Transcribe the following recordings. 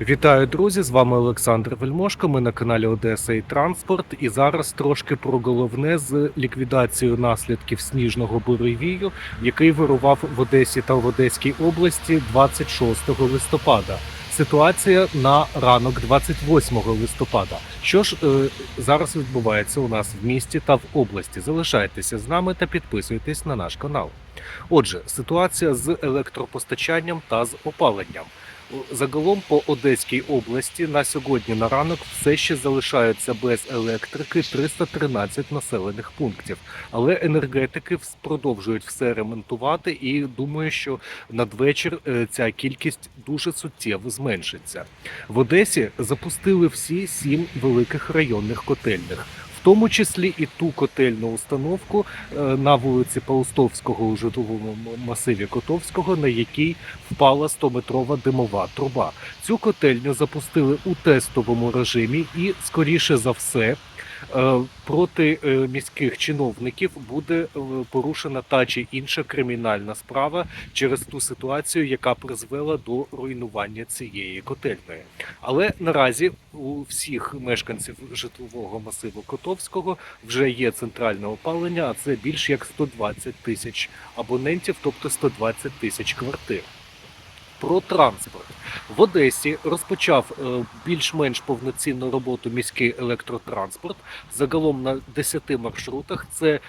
Вітаю, друзі! З вами Олександр Вельмошко. Ми на каналі Одеса і Транспорт. І зараз трошки про головне з ліквідацією наслідків сніжного буревію, який вирував в Одесі та в Одеській області 26 листопада. Ситуація на ранок 28 листопада. Що ж е, зараз відбувається у нас в місті та в області? Залишайтеся з нами та підписуйтесь на наш канал. Отже, ситуація з електропостачанням та з опаленням. Загалом по Одеській області на сьогодні на ранок все ще залишаються без електрики 313 населених пунктів. Але енергетики продовжують все ремонтувати і думаю, що надвечір е, ця кількість дуже суттєво зменшиться. В Одесі запустили всі сім великих районних котельних. В тому числі і ту котельну установку е, на вулиці Паустовського у житловому масиві Котовського, на якій впала 100-метрова димова труба. Цю котельню запустили у тестовому режимі, і, скоріше за все, е, проти е, міських чиновників буде е, порушена та чи інша кримінальна справа через ту ситуацію, яка призвела до руйнування цієї котельної. Але наразі у всіх мешканців житлового масиву Котовського вже є центральне опалення, а це більш як 120 тисяч абонентів, тобто 120 тисяч квартир. Про транспорт в Одесі розпочав е, більш-менш повноцінну роботу міський електротранспорт. Загалом на 10 маршрутах це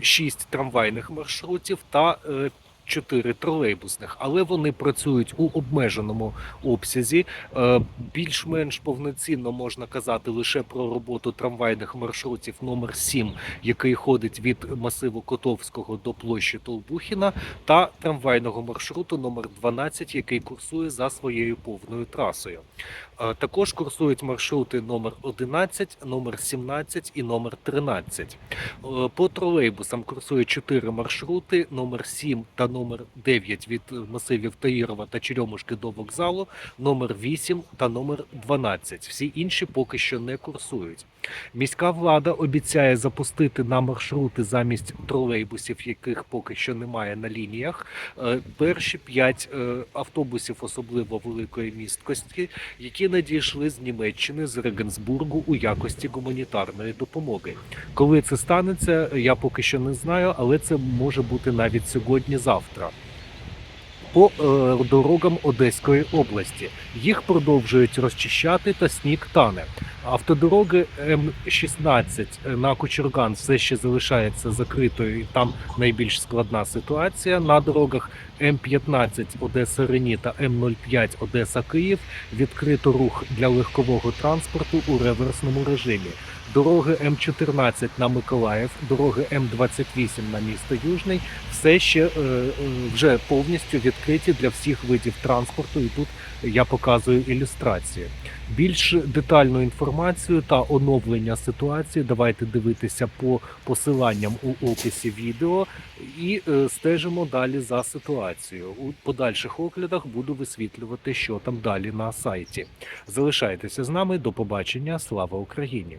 6 трамвайних маршрутів та е, 4 тролейбусних, але вони працюють у обмеженому обсязі. Е, Більш-менш повноцінно можна казати лише про роботу трамвайних маршрутів номер 7, який ходить від масиву Котовського до площі Толбухіна, та трамвайного маршруту номер 12, який курсує за своєю повною трасою. Е, Також курсують маршрути номер 11, номер 17 і номер 13. Е, По тролейбусам курсує 4 маршрути: номер 7 та номер 9 від масивів Таїрова та Черемушки до вокзалу, номер 8 та номер 12. Всі інші поки що не курсують. Міська влада обіцяє запустити на маршрути замість тролейбусів, яких поки що немає на лініях. е, Перші 5 автобусів, особливо великої місткості, які надійшли з Німеччини з Регенсбургу у якості гуманітарної допомоги. Коли це станеться, я поки що не знаю, але це може бути навіть сьогодні-завтра. По е, дорогам Одеської області їх продовжують розчищати та сніг тане. Автодороги М16 на Кучурган все ще залишається закритою, і там найбільш складна ситуація. На дорогах М15 Одеса Рені та М05 Одеса Київ відкрито рух для легкового транспорту у реверсному режимі. Дороги М14 на Миколаїв, дороги М28 на місто Южний все ще е, е, вже повністю відкриті для всіх видів транспорту. І тут я показую ілюстрації. Більш детальну інформацію та оновлення ситуації давайте дивитися по посиланням у описі відео і е, стежимо далі за ситуацією. У подальших оглядах буду висвітлювати, що там далі на сайті. Залишайтеся з нами. До побачення. Слава Україні!